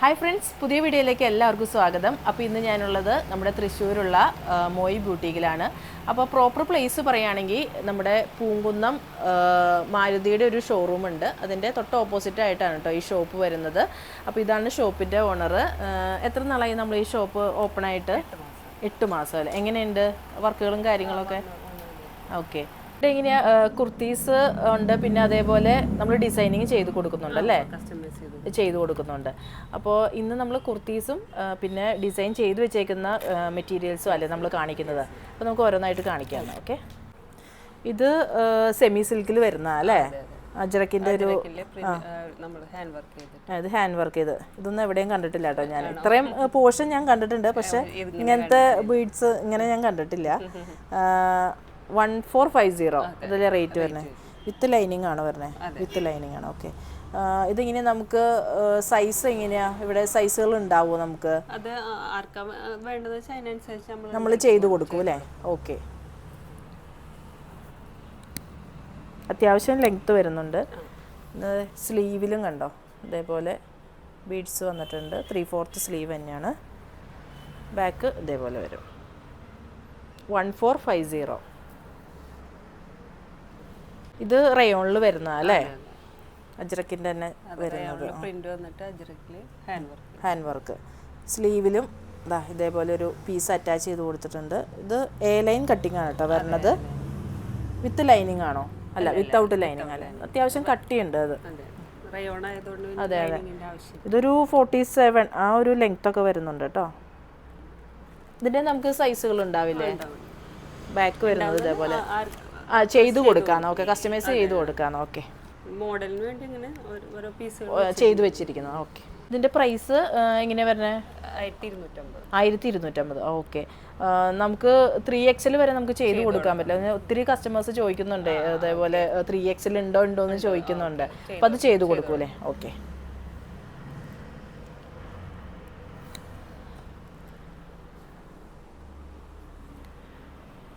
Hi friends പുതിയ വീഡിയോയിലേക്ക് എല്ലാവർക്കും സ്വാഗതം. അപ്പോൾ ഇന്ന് ഞാനുള്ളത് നമ്മുടെ തൃശ്ശൂരുള്ള മോയി ബ്യൂട്ടിക്കിലാണ് അപ്പോൾ പ്രോപ്പർ പ്ലേസ് പറയുകയാണെങ്കിൽ നമ്മുടെ പൂങ്കുന്നം മാരുതിയുടെ ഒരു ഷോറൂം ഉണ്ട്. അതിന്റെ തൊട്ട് ഓപ്പോസിറ്റ് ആയിട്ടാണ് കേട്ടോ ഈ ഷോപ്പ് വരുന്നത്. അപ്പോൾ ഇതാണ് ഷോപ്പിന്റെ ഓണർ എത്ര നാളായി നമ്മൾ ഈ ഷോപ്പ് ഓപ്പൺ ആയിട്ട്? എട്ട് മാസം. അല്ലേ? എങ്ങനെയുണ്ട്? വർക്കുകളും കാര്യങ്ങളൊക്കെ? ഓക്കെ ഇവിടെ എങ്ങനെയാ കുർത്തീസ് ഉണ്ട് പിന്നെ അതേപോലെ നമ്മൾ ഡിസൈനിങ് ചെയ്ത് കൊടുക്കുന്നുണ്ട് അല്ലേ? ചെയ്ത് കൊടുക്കുന്നുണ്ട്. അപ്പോൾ ഇന്ന് നമ്മൾ കുർത്തീസും പിന്നെ ഡിസൈൻ ചെയ്ത് വെച്ചേക്കുന്ന മെറ്റീരിയൽസും അല്ലേ നമ്മൾ കാണിക്കുന്നത്? അപ്പോൾ നമുക്ക് ഓരോന്നായിട്ട് കാണിക്കാം ഓക്കെ? ഇത് സെമി സിൽക്കിൽ വരുന്ന അല്ലേ? അജറക്കിന്റെ ഒരു ഇത് ഹാൻഡ് വർക്ക് ചെയ്ത്. ഇതൊന്നും എവിടെയും കണ്ടിട്ടില്ല കേട്ടോ ഞാൻ. ഇത്രയും പോർഷൻ ഞാൻ കണ്ടിട്ടുണ്ട്. പക്ഷെ ഇങ്ങനത്തെ ബീഡ്സ് ഇങ്ങനെ ഞാൻ കണ്ടിട്ടില്ല. വൺ ഫോർ ഫൈവ് സീറോ ഇതിലെ റേറ്റ് വരുന്നത് വിത്ത് ലൈനിങ് ആണ് വരുന്നത് വിത്ത് ലൈനിങ് ആണ്. ഓക്കെ ഇതിങ്ങനെ നമുക്ക് സൈസ് എങ്ങനെയാ? ഇവിടെ സൈസുകൾ ഉണ്ടാവുമോ നമുക്ക്? അത് ആ- ആർക്കാ വേ- വേണ്ടത് വെച്ചാൽ അതിനനുസരിച്ച് നമ്മൾ നമ്മൾ ചെയ്തു കൊടുക്കും. അല്ലേ? ഓക്കെ അത്യാവശ്യം ലെങ്ത്ത് വരുന്നുണ്ട്. സ്ലീവിലും കണ്ടോ? ഇതേപോലെ ബീഡ്സ് വന്നിട്ടുണ്ട്. ത്രീ ഫോർത്ത് സ്ലീവ് തന്നെയാണ്. ബാക്ക് ഇതേപോലെ വരും. വൺ ഫോർ ഫൈവ് സീറോ ഇത് റയോണിൽ വരുന്ന അല്ലേ? അജ്രക്കിന്റെ തന്നെ വരുന്നത്. പ്രിന്റ് വന്നിട്ട് ഹാൻഡ് വർക്ക്. Hand work. സ്ലീവിലും ഇതാ ഇതേപോലെ ഒരു പീസ് അറ്റാച്ച് ചെയ്ത് കൊടുത്തിട്ടുണ്ട്. ഇത് എ ലൈൻ കട്ടിംഗ് ആണ് കേട്ടോ വരണത് വിത്ത് ലൈനിങ് ആണോ? അല്ല വിത്തൗട്ട് ലൈനിങ് അല്ലേ. അത്യാവശ്യം കട്ടിയുണ്ട് അത്. അതെ അതെ, ഇതൊരു ഫോർട്ടി സെവൻ ആ ഒരു ലെങ്ത് ഒക്കെ വരുന്നുണ്ട് കേട്ടോ. ഇതിന്റെ നമുക്ക് സൈസുകൾ ഉണ്ടാവില്ലേ? ബാക്ക് വരുന്നത് ഇതേപോലെ. ചെയ്തു കൊടുക്കാൻ ഓക്കെ കസ്റ്റമൈസ് ചെയ്തു കൊടുക്കാൻ ഓക്കെ. മോഡലിന് വേണ്ടി ഇങ്ങനെ ഓരോ- പീസുകൾ ചെയ്തു വെച്ചിരിക്കുന്നത് ഓക്കെ. ഇതിന്റെ പ്രൈസ് എങ്ങനെ വരുന്നത് ആയിരത്തി ഇരുന്നൂറ്റമ്പത് ഓക്കെ. നമുക്ക് ത്രീ എക്സിൽ വരെ നമുക്ക് ചെയ്ത് കൊടുക്കാൻ പറ്റില്ല. ഒത്തിരി കസ്റ്റമേഴ്സ് ചോദിക്കുന്നുണ്ട്. അതേപോലെ ത്രീ എക്സിൽ ഉണ്ടോ ഉണ്ടോ എന്ന് ചോദിക്കുന്നുണ്ട്. അപ്പം അത് ചെയ്ത് കൊടുക്കൂലേ ഓക്കെ.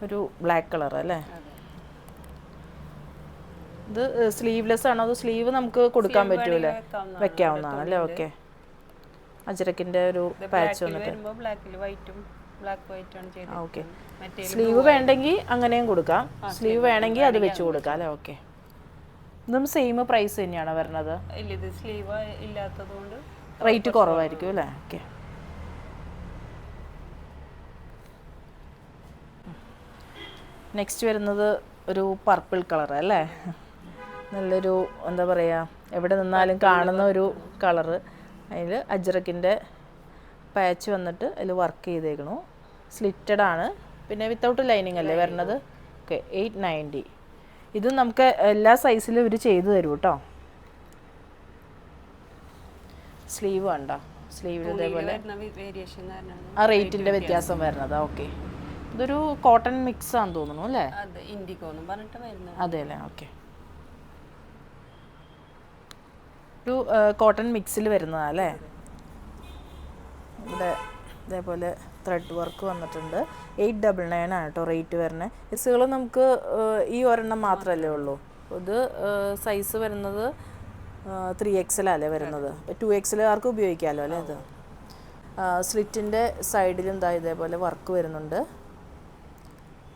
ഒരു ബ്ലാക്ക് കളർ അല്ലേ? ഇത് സ്ലീവ്ലെസ് ആണോ അത് സ്ലീവ് നമുക്ക് കൊടുക്കാൻ പറ്റൂലേ? വെക്കാവുന്നതാണ്. അല്ലേ? ഓക്കെ. അജരക്കിന്റെ ഒരു പാച്ച് വന്നിട്ട്. ഓക്കെ. സ്ലീവ് വേണ്ടെങ്കിൽ അങ്ങനെയും കൊടുക്കാം. സ്ലീവ് വേണമെങ്കിൽ അത് വെച്ച് കൊടുക്കാം അല്ലേ? ഓക്കെ. ഇതും സെയിം പ്രൈസ് തന്നെയാണ് വരുന്നത് റേറ്റ് കുറവായിരിക്കും അല്ലേ? ഓക്കെ. നെക്സ്റ്റ് വരുന്നത് ഒരു പർപ്പിൾ കളർ അല്ലേ? നല്ലൊരു എന്താ പറയുക എവിടെ നിന്നാലും കാണുന്ന ഒരു കളറ് അതിൽ അജ്രക്കിന്റെ പാച്ച് വന്നിട്ട് അതിൽ വർക്ക് ചെയ്തേക്കണു. സ്ലിറ്റഡ് ആണ്. പിന്നെ വിത്തൗട്ട് ലൈനിങ് അല്ലേ വരണത്? ഓക്കെ എയ്റ്റ് നയന്റി ഇത് നമുക്ക് എല്ലാ സൈസിലും ഇവർ ചെയ്തു തരും കേട്ടോ സ്ലീവ് വേണ്ട. സ്ലീവിൽ ഇതേപോലെ ആ റേറ്റിന്റെ വ്യത്യാസം വരണത്. ഓക്കെ ഇതൊരു കോട്ടൺ മിക്സ് ആണെന്ന് തോന്നുന്നു അല്ലേ? അതെ അല്ലേ? ഓക്കെ ഒരു കോട്ടൺ മിക്സിൽ വരുന്നതാണ് അല്ലേ ഇവിടെ ഇതേപോലെ ത്രെഡ് വർക്ക് വന്നിട്ടുണ്ട്. എയ്റ്റ് ഡബിൾ നയൻ ആണ് കേട്ടോ റേറ്റ് വരുന്നത് ഇസുകൾ നമുക്ക് ഈ ഒരെണ്ണം മാത്രമല്ലേ ഉള്ളൂ? ഇത് സൈസ് വരുന്നത് ത്രീ എക്സലല്ലേ വരുന്നത്? ടു എക്സലുകാർക്ക് ഉപയോഗിക്കാമല്ലോ അല്ലേ ഇത്? സ്ലിറ്റിന്റെ സൈഡിലും ഇതാ ഇതേപോലെ വർക്ക് വരുന്നുണ്ട്.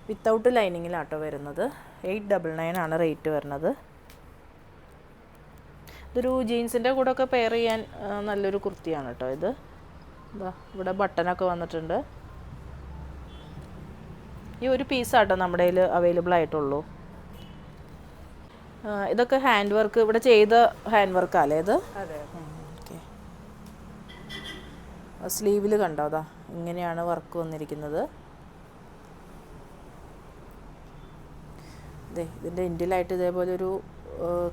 വിത്തൗട്ട് ലൈനിങ്ങിലാട്ടോ വരുന്നത്. എയ്റ്റ് ഡബിൾ നയൻ ആണ് റേറ്റ് വരുന്നത്. ഇതൊരു ജീൻസിന്റെ കൂടെ ഒക്കെ പെയർ ചെയ്യാൻ നല്ലൊരു കുർത്തിയാണ് കേട്ടോ ഇത്. എന്താ ഇവിടെ ബട്ടനൊക്കെ വന്നിട്ടുണ്ട്. ഈ ഒരു പീസാട്ടോ നമ്മുടെ കയ്യിൽ അവൈലബിൾ ആയിട്ടുള്ളൂ. ഇതൊക്കെ ഹാൻഡ് വർക്ക് ഇവിടെ ചെയ്ത ഹാൻഡ് വർക്കാല്ലേ ഇത്? അതെ. ഓക്കെ. സ്ലീവിൽ കണ്ടോ? അതാ ഇങ്ങനെയാണ് വർക്ക് വന്നിരിക്കുന്നത്. ഇതിന്റെ ഇൻഡിലായിട്ട് ഇതേപോലെ ഒരു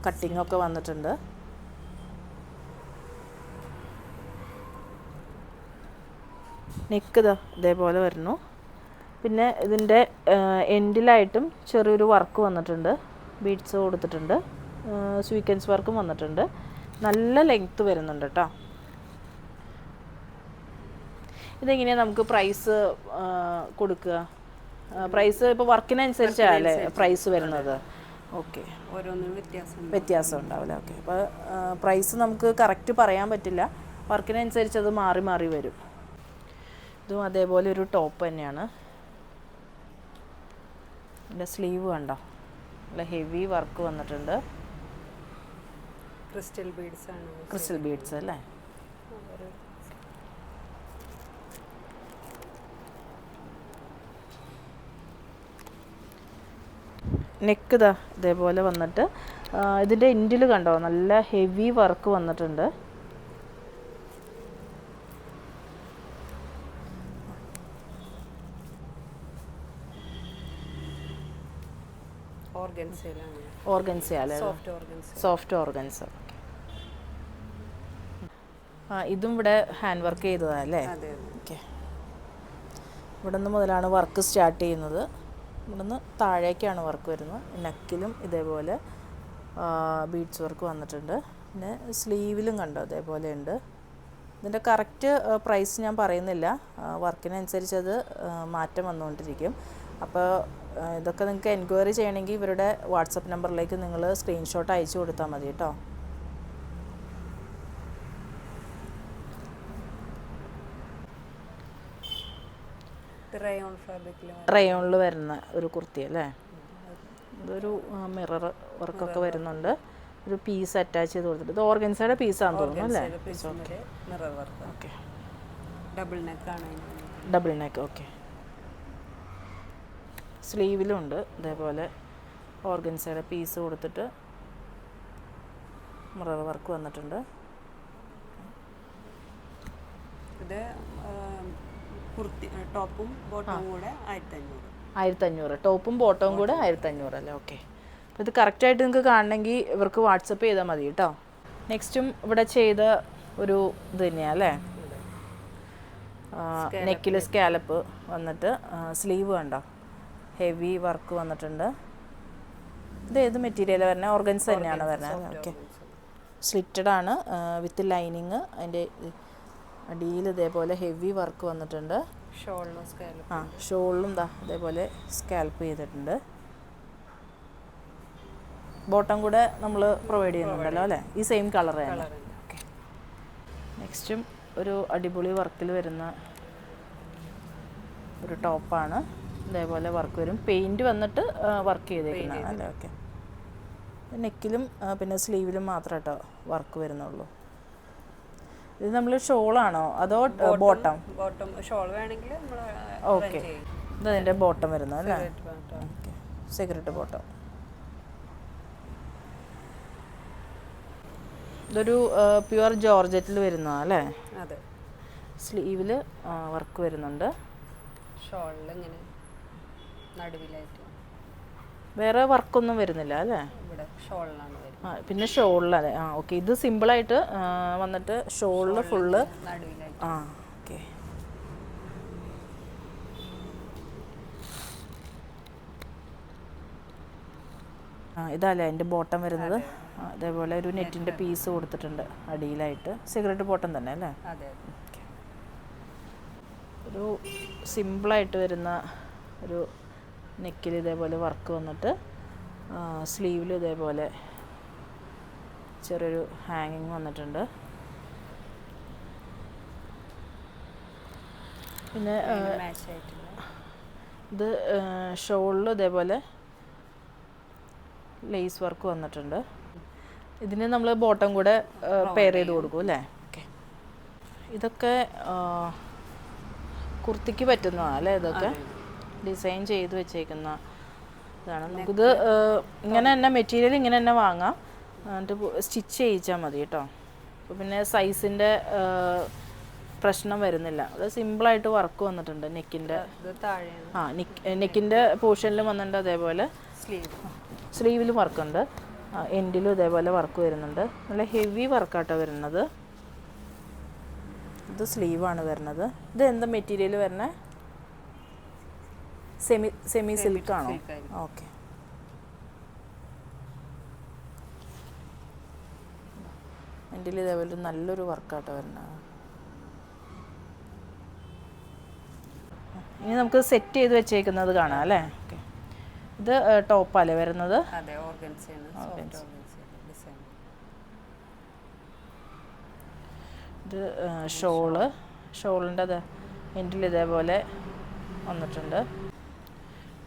കട്ടിംഗ് ഒക്കെ വന്നിട്ടുണ്ട്. നെക്ക് ഇതാ ഇതേപോലെ വരുന്നു. പിന്നെ ഇതിന്റെ എൻഡിലായിട്ടും ചെറിയൊരു വർക്ക് വന്നിട്ടുണ്ട്. ബീഡ്സ് കൊടുത്തിട്ടുണ്ട്. സ്വീക്കൻസ് വർക്കും വന്നിട്ടുണ്ട്. നല്ല ലെങ്ത്ത് വരുന്നുണ്ട് കേട്ടോ ഇതെങ്ങനെയാണ് നമുക്ക് പ്രൈസ് കൊടുക്കുക? പ്രൈസ് ഇപ്പോൾ വർക്കിനനുസരിച്ചല്ലേ പ്രൈസ് വരുന്നത്? ഓക്കെ ഓരോന്നിനും വ്യത്യാസം വ്യത്യാസം ഉണ്ടാവില്ല? ഓക്കെ അപ്പോൾ പ്രൈസ് നമുക്ക് കറക്റ്റ് പറയാൻ പറ്റില്ല. വർക്കിനനുസരിച്ച് അത് മാറി മാറി വരും. ഇതും അതേപോലെ ഒരു ടോപ്പ് തന്നെയാണ്. ഇതിന്റെ സ്ലീവ് കണ്ടോ? നല്ല ഹെവി വർക്ക് വന്നിട്ടുണ്ട്. ക്രിസ്റ്റൽ ബീഡ്സ് ആണ് ക്രിസ്റ്റൽ ബീഡ്സ് അല്ലേ? നെക്ക് ഇതാ ഇതേപോലെ വന്നിട്ട്. ഇതിന്റെ എൻഡിൽ കണ്ടോ? നല്ല ഹെവി വർക്ക് വന്നിട്ടുണ്ട്. ഓർഗൻസയിലാണ് ഓർഗൻസ അല്ലേ? സോഫ്റ്റ് ഓർഗൻസ് ഇതും ഇവിടെ ഹാൻഡ് വർക്ക് ചെയ്തതല്ലേ ഓക്കെ. ഇവിടെ നിന്ന് മുതലാണ് വർക്ക് സ്റ്റാർട്ട് ചെയ്യുന്നത്. ഇവിടെ നിന്ന് താഴേക്കാണ് വർക്ക് വരുന്നത്. നെക്കിലും ഇതേപോലെ ബീഡ്സ് വർക്ക് വന്നിട്ടുണ്ട്. പിന്നെ സ്ലീവിലും കണ്ടോ അതേപോലെ ഉണ്ട്. ഇതിന്റെ കറക്റ്റ് പ്രൈസ് ഞാൻ പറയുന്നില്ല. വർക്കിനനുസരിച്ച് അത് മാറ്റം വന്നുകൊണ്ടിരിക്കും. അപ്പോൾ ഇതൊക്കെ നിങ്ങൾക്ക് എൻക്വയറി ചെയ്യണമെങ്കിൽ ഇവരുടെ വാട്സപ്പ് നമ്പറിലേക്ക് നിങ്ങൾ സ്ക്രീൻഷോട്ട് അയച്ചു കൊടുത്താൽ മതി കേട്ടോ. റയോണിൽ വരുന്ന ഒരു കുർത്തി അല്ലേ? ഇതൊരു മിറർ വർക്കൊക്കെ വരുന്നുണ്ട്. ഒരു പീസ് അറ്റാച്ച് ചെയ്ത് കൊടുത്തിട്ട്. ഇത് ഓർഗൻസയുടെ പീസാണെന്ന് തോന്നുന്നു അല്ലേ? ഓക്കെ ഡബിൾ നെക്ക് ഓക്കെ സ്ലീവിലും ഉണ്ട് ഇതേപോലെ ഓർഗൻസയുടെ പീസ് കൊടുത്തിട്ട് മുറവ് വർക്ക് വന്നിട്ടുണ്ട്. ഇത് കുർത്തി ടോപ്പും ബോട്ടവും കൂടെ ആയിരത്തി അഞ്ഞൂറ് ആയിരത്തഞ്ഞൂറ്. ടോപ്പും ബോട്ടവും കൂടെ ആയിരത്തഞ്ഞൂറ് അല്ലേ? ഓക്കെ. അപ്പോൾ ഇത് കറക്റ്റായിട്ട് നിങ്ങൾക്ക് കാണണമെങ്കിൽ ഇവർക്ക് വാട്സപ്പ് ചെയ്താൽ മതി കേട്ടോ. നെക്സ്റ്റും ഇവിടെ ചെയ്ത ഒരു ഇത് തന്നെയാണ് അല്ലേ? നെക്കിൽ സ്കാലപ്പ് വന്നിട്ട് സ്ലീവ് കണ്ടോ? ഹെവി വർക്ക് വന്നിട്ടുണ്ട്. ഇത് ഏത് മെറ്റീരിയലാണ് വരുന്നത്? ഓർഗൻസ് തന്നെയാണ് വരുന്നത്? ഓക്കെ. സ്ലിറ്റഡ് ആണ് വിത്ത് ലൈനിങ് അതിന്റെ അടിയിൽ ഇതേപോലെ ഹെവി വർക്ക് വന്നിട്ടുണ്ട്. ആ ഷോളിലും ദാ ഇതേപോലെ സ്കാൽപ്പ് ചെയ്തിട്ടുണ്ട്. ബോട്ടം കൂടെ നമ്മൾ പ്രൊവൈഡ് ചെയ്യുന്നുണ്ടല്ലോ അല്ലേ? ഈ സെയിം കളർ തന്നെ. ഓക്കെ നെക്സ്റ്റും ഒരു അടിപൊളി വർക്കിൽ വരുന്ന ഒരു ടോപ്പാണ് ഇതേപോലെ വർക്ക് വരും. പെയിന്റ് വന്നിട്ട് വർക്ക് ചെയ്തേക്കുന്നതാണ്. അല്ലേ? ഓക്കെ നെക്കിലും പിന്നെ സ്ലീവിലും മാത്രം കേട്ടോ വർക്ക് വരുന്നുള്ളൂ. ഇത് നമ്മൾ ഷോളാണോ? അതോ ബോട്ടം ബോട്ടം ഷോൾ വേണമെങ്കിൽ ഓക്കെ ഇത് അതിന്റെ ബോട്ടം വരുന്നത് അല്ലേ? ഓക്കെ സിഗരറ്റ് ബോട്ടം ഇതൊരു പ്യുവർ ജോർജറ്റിൽ വരുന്നതാണ് അല്ലേ? അതെ. സ്ലീവിൽ വർക്ക് വരുന്നുണ്ട്. ഷോളിൽ ഇങ്ങനെ നടുവിലായിട്ട്. വേറെ വർക്കൊന്നും വരുന്നില്ല അല്ലേ? ഇവിടെ ഷോളിലാണ് വരുന്നത്. ആ പിന്നെ ഷോളിലല്ലേ? ആ ഓക്കെ. ഇത് സിമ്പിളായിട്ട് വന്നിട്ട് ഷോളിൽ ഫുള്ള് നടുവിലായിട്ട്. ആ ഓക്കെ. ആ ഇതല്ലേ എന്റെ ബോട്ടം വരുന്നത്? അതേപോലെ ഒരു നെറ്റിന്റെ പീസ് കൊടുത്തിട്ടുണ്ട് അടിയിലായിട്ട്. സിഗരറ്റ് ബോട്ടം തന്നെ അല്ലേ? ഒരു സിമ്പിളായിട്ട് വരുന്ന ഒരു നെക്കിൽ ഇതേപോലെ വർക്ക് വന്നിട്ട് സ്ലീവിൽ ഇതേപോലെ ചെറിയൊരു ഹാങ്ങിങ് വന്നിട്ടുണ്ട്. പിന്നെ ഇത് ഷോളിൽ ഇതേപോലെ ലേസ് വർക്ക് വന്നിട്ടുണ്ട്. ഇതിന് നമ്മൾ ബോട്ടം കൂടെ പെയർ ചെയ്ത് കൊടുക്കും അല്ലേ? ഓക്കെ. ഇതൊക്കെ കുർത്തിക്ക് പറ്റുന്നതാണ് അല്ലേ ഇതൊക്കെ? ഡിസൈൻ ചെയ്ത് വെച്ചേക്കുന്ന ഇതാണ്. നമുക്കിത് ഇങ്ങനെ തന്നെ മെറ്റീരിയൽ ഇങ്ങനെ തന്നെ വാങ്ങാം. എന്നിട്ട് സ്റ്റിച്ച് ചെയ്യിച്ചാൽ മതി കേട്ടോ. അപ്പോൾ പിന്നെ സൈസിന്റെ പ്രശ്നം വരുന്നില്ല. അത് സിമ്പിളായിട്ട് വർക്ക് വന്നിട്ടുണ്ട് നെക്കിന്റെ ആ നെക്കിന്റെ പോർഷനിലും വന്നിട്ടുണ്ട് അതേപോലെ. സ്ലീവ് സ്ലീവിലും വർക്കുണ്ട്. എൻഡിലും ഇതേപോലെ വർക്ക് വരുന്നുണ്ട്. നല്ല ഹെവി വർക്കാട്ടോ വരുന്നത്. ഇത് സ്ലീവാണ് വരുന്നത്. ഇത് എന്താ മെറ്റീരിയൽ വരുന്നത് സെമി സെമി silk ആയിരിക്കും. ഓക്കെ. എന്റെ ഇതേപോലെ നല്ലൊരു വർക്കാട്ടോ വരുന്നത്. ഇനി നമുക്ക് സെറ്റ് ചെയ്ത് വെച്ചേക്കുന്നത് കാണാം അല്ലേ? ഓക്കെ. ഇത് ടോപ്പല്ലേ വരുന്നത്? ഇത് ഷോൾ. ഷോളിന്റെ അത് എന്റെ ഇതേപോലെ വന്നിട്ടുണ്ട്.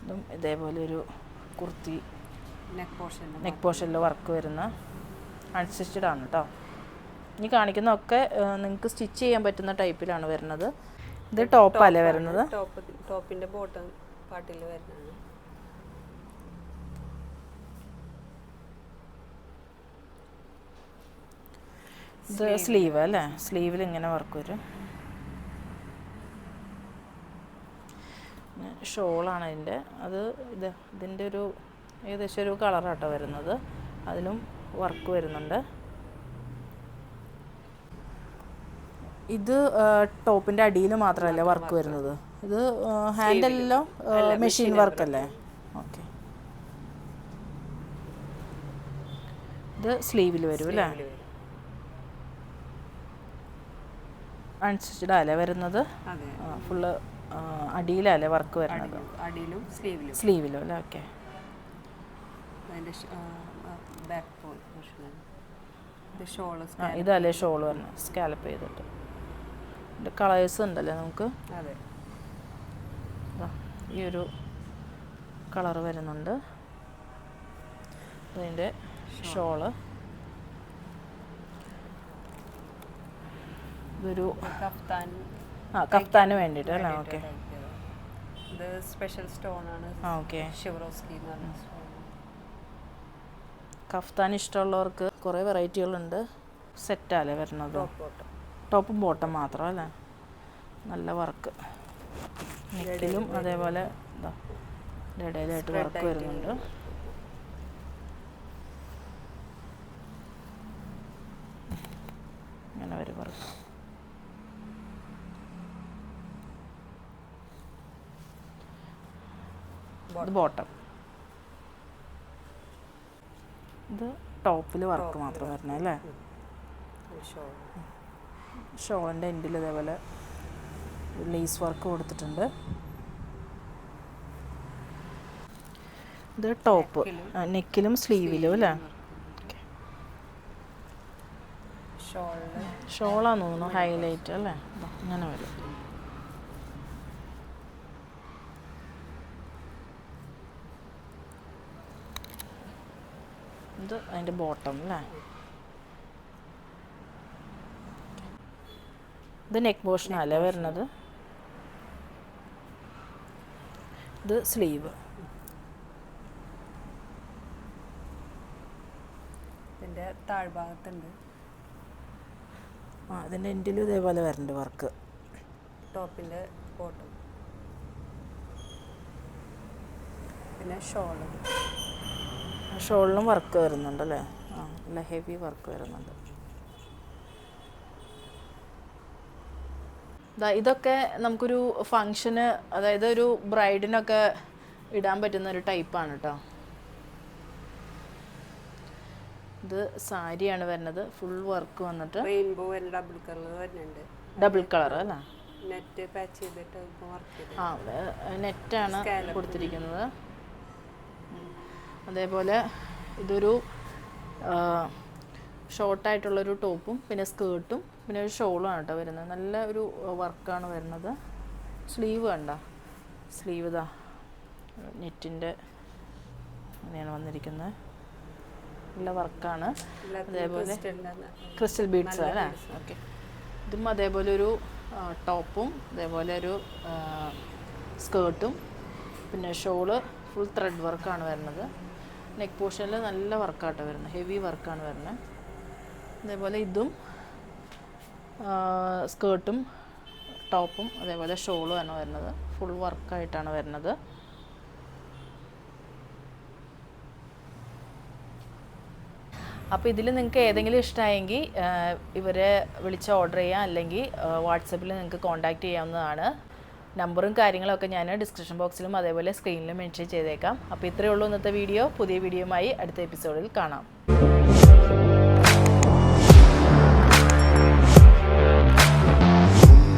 ഇതും ഇതേപോലെ ഒരു കുർത്തി നെക്ക് പോർഷൻ നെക്ക് പോർഷനിൽ വർക്ക് വരുന്ന അൺസ്റ്റിച്ചഡ് ആണ് കേട്ടോ ഇനി കാണിക്കുന്നതൊക്കെ നിങ്ങൾക്ക് സ്റ്റിച്ച് ചെയ്യാൻ പറ്റുന്ന ടൈപ്പിലാണ് വരുന്നത്. ഇത് ടോപ്പല്ലേ വരുന്നത്? ടോപ്പ് ടോപ്പിന്റെ ബോട്ടം പാട്ടിൽ വരുന്നത് ഇത് സ്ലീവ് അല്ലേ? സ്ലീവിൽ ഇങ്ങനെ വർക്ക് വരും. ഷോളാണ് അതിന്റെ അത് ഇത് ഇതിന്റെ ഒരു ഏകദേശം ഒരു കളറാട്ടോ വരുന്നത്. അതിലും വർക്ക് വരുന്നുണ്ട്. ഇത് ടോപ്പിന്റെ അടിയിൽ മാത്രമല്ല വർക്ക് വരുന്നത്? ഇത് ഹാൻഡലിലോ മെഷീൻ വർക്കല്ലേ? ഓക്കെ. ഇത് സ്ലീവിൽ വരും അല്ലേ? അൺസ്റ്റിച്ചഡ് അല്ലേ വരുന്നത്? ഫുള്ള് അടിയിലല്ലേ വർക്ക് വരുന്നത്? അടിയിലും സ്ലീവിലും സ്ലീവിലും അല്ലേ? ഓക്കെ ബാക്ക് പോൾ ഇതല്ലേ ഷോൾ വരണം സ്കാലപ്പ് ചെയ്തിട്ട്. ഇതിന്റെ കളേഴ്സ് ഉണ്ടല്ലേ നമുക്ക്? അതെ. ഈ ഒരു കളർ വരുന്നുണ്ട്. അതിന്റെ ഷോൾ ഇതൊരു കഫ്താൻ ആ കഫ്താന് വേണ്ടിയിട്ട് അല്ലേ? ഓക്കെ. ഇത് സ്പെഷ്യൽ സ്റ്റോൺ ആണ്. ഓക്കെ. ഷിവറോസ്കി എന്ന് പറഞ്ഞ സ്റ്റോൺ കഫ്താൻ ഇഷ്ടമുള്ളവർക്ക് കുറേ വെറൈറ്റികളുണ്ട്. സെറ്റല്ലേ വരുന്നത്? ടോപ്പ് ബോട്ടം ടോപ്പും ബോട്ടം മാത്രം അല്ലേ? നല്ല വർക്ക് നെക്കിലും അതേപോലെ ഇതാ ഇടയിലായിട്ട് വർക്ക് വരുന്നുണ്ട്. ഇങ്ങനെ ഒരു വർക്ക് ഇത് ബോട്ടം ഇത് ടോപ്പിൽ വർക്ക് മാത്രം വരണേ അല്ലേ? ഷോളിന്റെ എൻഡിൽ ഇതേപോലെ ലേസ് വർക്ക് കൊടുത്തിട്ടുണ്ട്. ഇത് ടോപ്പ് നെക്കിലും സ്ലീവിലും അല്ലേ? ഷോളാന്ന് തോന്നുന്നു ഹൈലൈറ്റ് അല്ലേ? അങ്ങനെ വരും. ഇത് അതിന്റെ ബോട്ടം അല്ലേ ഇത് നെക്ക് പോർഷനല്ലേ വരുന്നത്? ഇത് സ്ലീവ് ഇതിന്റെ താഴ്ഭാഗത്തുണ്ട്. ആ അതിന്റെ എൻഡിലും ഇതേപോലെ വരുന്നുണ്ട് വർക്ക് ടോപ്പിന്റെ ബോട്ടം പിന്നെ ഷോൾ ഷോളിലും വർക്ക് വരുന്നുണ്ട് അല്ലേ? ആ നല്ല ഹെവി വർക്ക് വരുന്നുണ്ട്. ദാ ഇതൊക്കെ നമുക്കൊരു ഫങ്ഷന് അതായത് ഒരു ബ്രൈഡിനൊക്കെ ഇടാൻ പറ്റുന്ന ഒരു ടൈപ്പാണ് കേട്ടോ ഇത് സാരിയാണ് വരുന്നത്. ഫുൾ വർക്ക് വന്നിട്ട്. റെയിൻബോ ഡബിൾ കളർ വരുന്നുണ്ട്. ഡബിൾ കളർ അല്ലേ? നെറ്റ് പാച്ച് ചെയ്തിട്ട് ഇപ്പോൾ വർക്ക് ചെയ്ത്. ആ നെറ്റാണ് കൊടുത്തിരിക്കുന്നത്. അതേപോലെ ഇതൊരു ഷോർട്ടായിട്ടുള്ളൊരു ടോപ്പും പിന്നെ സ്കേർട്ടും പിന്നെ ഒരു ഷോളും ആണ് കേട്ടോ വരുന്നത്. നല്ല ഒരു വർക്കാണ് വരുന്നത്. സ്ലീവ് കണ്ട? സ്ലീവ് ഇതാ. നെറ്റിന്റെ അങ്ങനെയാണ് വന്നിരിക്കുന്നത്. നല്ല വർക്കാണ്. അതേപോലെ ക്രിസ്റ്റൽ ബീഡ്സ് അല്ലേ? ഓക്കെ. ഇതും അതേപോലെ ഒരു ടോപ്പും അതേപോലെ ഒരു സ്കേർട്ടും പിന്നെ ഷോൾ ഫുൾ ത്രെഡ് വർക്കാണ് വരുന്നത്. നെക്ക് പോർഷനിൽ നല്ല വർക്കാട്ടോ വരുന്നത്. ഹെവി വർക്കാണ് വരുന്നത്. അതേപോലെ ഇതും സ്കേർട്ടും ടോപ്പും അതേപോലെ ഷോളും ആണ് വരുന്നത്. ഫുൾ വർക്കായിട്ടാണ് വരുന്നത്. അപ്പോൾ ഇതിൽ നിങ്ങൾക്ക് ഏതെങ്കിലും ഇഷ്ടമായെങ്കിൽ ഇവരെ വിളിച്ച് ഓർഡർ ചെയ്യാം. അല്ലെങ്കിൽ വാട്സപ്പിൽ നിങ്ങൾക്ക് കോൺടാക്റ്റ് ചെയ്യാവുന്നതാണ്. നമ്പറും കാര്യങ്ങളൊക്കെ ഞാൻ ഡിസ്ക്രിപ്ഷൻ ബോക്സിലും അതേപോലെ സ്ക്രീനിലും മെൻഷൻ ചെയ്തേക്കാം. അപ്പോൾ ഇത്രയേ ഉള്ളൂ ഇന്നത്തെ വീഡിയോ പുതിയ വീഡിയോയുമായി അടുത്ത എപ്പിസോഡിൽ കാണാം.